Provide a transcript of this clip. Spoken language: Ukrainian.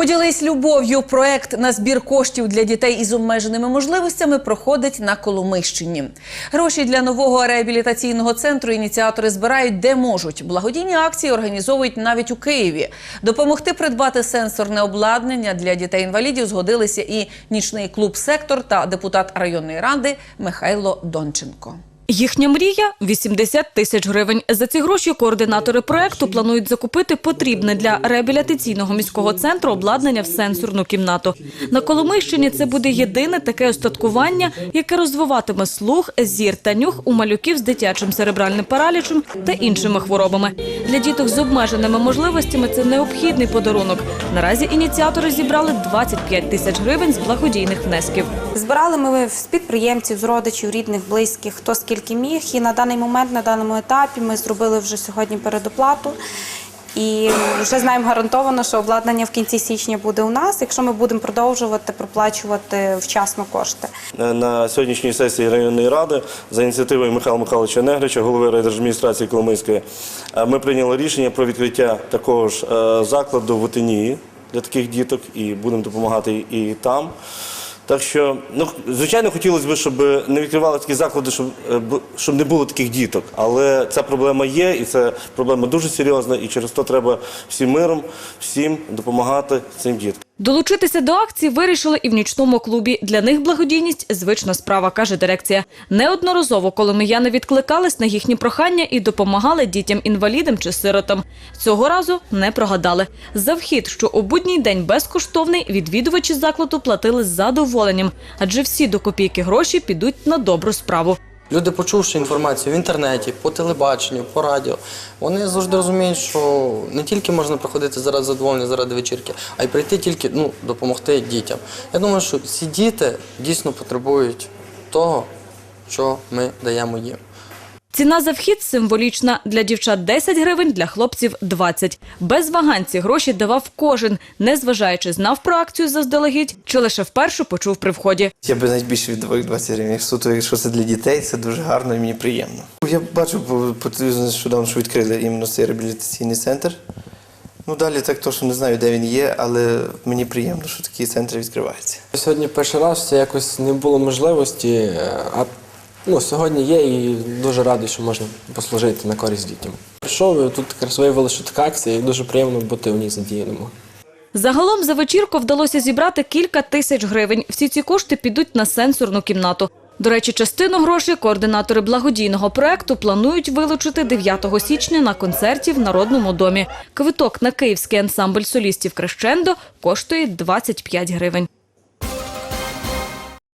Поділись любов'ю. Проект на збір коштів для дітей із обмеженими можливостями проходить на Коломийщині. Гроші для нового реабілітаційного центру ініціатори збирають де можуть. Благодійні акції організовують навіть у Києві. Допомогти придбати сенсорне обладнання для дітей-інвалідів згодилися і нічний клуб Сектор та депутат районної ради Михайло Донченко. Їхня мрія 80 тисяч гривень. За ці гроші координатори проекту планують закупити потрібне для реабілітаційного міського центру обладнання в сенсорну кімнату. На Коломийщині це буде єдине таке остаткування, яке розвиватиме слух, зір та нюх у малюків з дитячим церебральним паралічем та іншими хворобами. Для діток з обмеженими можливостями це необхідний подарунок. Наразі ініціатори зібрали 25 тисяч гривень з благодійних внесків. Збирали ми з підприємців, з родичів, рідних, близьких, хто скільки міг. І на даний момент, на даному етапі, ми зробили вже сьогодні передоплату. І вже знаємо гарантовано, що обладнання в кінці січня буде у нас, якщо ми будемо продовжувати проплачувати вчасно кошти. На сьогоднішній сесії районної ради за ініціативою Михайла Михайловича Негрича, голови райдержадміністрації Коломийської, е, ми прийняли рішення про відкриття такого ж е, закладу в Отинії для таких діток і будемо допомагати і там. Так що, ну звичайно, хотілося б, щоб не відкривали такі заклади, щоб, е, щоб не було таких діток. Але ця проблема є, і це проблема дуже серйозна, і через то треба всім миром, всім допомагати цим діткам. Долучитися до акції вирішили і в нічному клубі. Для них благодійність – звична справа, каже дирекція. Неодноразово коломияни відкликались на їхні прохання і допомагали дітям-інвалідам чи сиротам. Цього разу не прогадали. За вхід, що у будній день безкоштовний, відвідувачі закладу платили з задоволенням, адже всі до копійки гроші підуть на добру справу. Люди, почувши інформацію в інтернеті, по телебаченню, по радіо, вони завжди розуміють, що не тільки можна приходити заради задоволення, заради вечірки, а й прийти тільки ну, допомогти дітям. Я думаю, що ці діти дійсно потребують того, що ми даємо їм. Ціна за вхід символічна. Для дівчат 10 гривень, для хлопців 20. Без вагань ці гроші давав кожен, незважаючи знав про акцію заздалегідь чи лише вперше почув при вході. Я би навіть більше віддавав 20 гривень. Як Суто, якщо це для дітей, це дуже гарно і мені приємно. Я бачу по, телевізору нещодавно, що відкрили іменно цей реабілітаційний центр. Ну далі так точно не знаю, де він є, але мені приємно, що такі центри відкриваються. Сьогодні перший раз це якось не було можливості, е, а ну, сьогодні є і дуже радий, що можна послужити на користь дітям. Прийшов тут якраз виявили, що така акція, і дуже приємно бути у ній задіяному. Загалом за вечірку вдалося зібрати кілька тисяч гривень. Всі ці кошти підуть на сенсорну кімнату. До речі, частину грошей координатори благодійного проекту планують вилучити 9 січня на концерті в Народному домі. Квиток на київський ансамбль солістів Крещендо коштує 25 гривень.